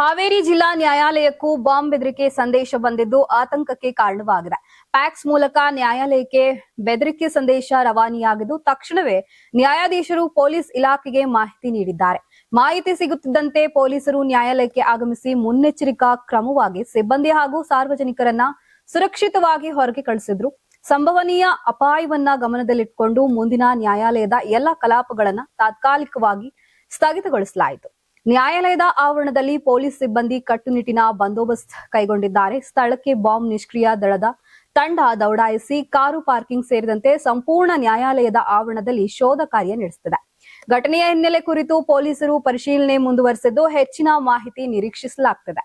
ಹಾವೇರಿ ಜಿಲ್ಲಾ ನ್ಯಾಯಾಲಯಕ್ಕೂ ಬಾಂಬ್ ಬೆದರಿಕೆ ಸಂದೇಶ ಬಂದಿದ್ದು ಆತಂಕಕ್ಕೆ ಕಾರಣವಾಗಿದೆ. ಪ್ಯಾಕ್ಸ್ ಮೂಲಕ ನ್ಯಾಯಾಲಯಕ್ಕೆ ಬೆದರಿಕೆ ಸಂದೇಶ ರವಾನೆಯಾಗಿದ್ದು, ತಕ್ಷಣವೇ ನ್ಯಾಯಾಧೀಶರು ಪೊಲೀಸ್ ಇಲಾಖೆಗೆ ಮಾಹಿತಿ ನೀಡಿದ್ದಾರೆ. ಮಾಹಿತಿ ಸಿಗುತ್ತಿದ್ದಂತೆ ಪೊಲೀಸರು ನ್ಯಾಯಾಲಯಕ್ಕೆ ಆಗಮಿಸಿ ಮುನ್ನೆಚ್ಚರಿಕಾ ಕ್ರಮವಾಗಿ ಸಿಬ್ಬಂದಿ ಹಾಗೂ ಸಾರ್ವಜನಿಕರನ್ನ ಸುರಕ್ಷಿತವಾಗಿ ಹೊರಗೆ ಕಳಿಸಿದ್ರು. ಸಂಭವನೀಯ ಅಪಾಯವನ್ನ ಗಮನದಲ್ಲಿಟ್ಟುಕೊಂಡು ಮುಂದಿನ ನ್ಯಾಯಾಲಯದ ಎಲ್ಲ ಕಲಾಪಗಳನ್ನ ತಾತ್ಕಾಲಿಕವಾಗಿ ಸ್ಥಗಿತಗೊಳಿಸಲಾಯಿತು. ನ್ಯಾಯಾಲಯದ ಆವರಣದಲ್ಲಿ ಪೊಲೀಸ್ ಸಿಬ್ಬಂದಿ ಕಟ್ಟುನಿಟ್ಟಿನ ಬಂದೋಬಸ್ತ್ ಕೈಗೊಂಡಿದ್ದಾರೆ. ಸ್ಥಳಕ್ಕೆ ಬಾಂಬ್ ನಿಷ್ಕ್ರಿಯ ದಳದ ತಂಡ ದೌಡಾಯಿಸಿ ಕಾರು ಪಾರ್ಕಿಂಗ್ ಸೇರಿದಂತೆ ಸಂಪೂರ್ಣ ನ್ಯಾಯಾಲಯದ ಆವರಣದಲ್ಲಿ ಶೋಧ ಕಾರ್ಯ ನಡೆಸುತ್ತಿದೆ. ಘಟನೆಯ ಹಿನ್ನೆಲೆ ಕುರಿತು ಪೊಲೀಸರು ಪರಿಶೀಲನೆ ಮುಂದುವರೆಸಿದ್ದು ಹೆಚ್ಚಿನ ಮಾಹಿತಿ ನಿರೀಕ್ಷಿಸಲಾಗುತ್ತಿದೆ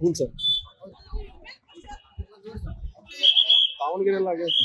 ಹ್ಞೂ ಸರ್. ದಾವಣಗೆರೆ ಎಲ್ಲ ಆಗೈತೆ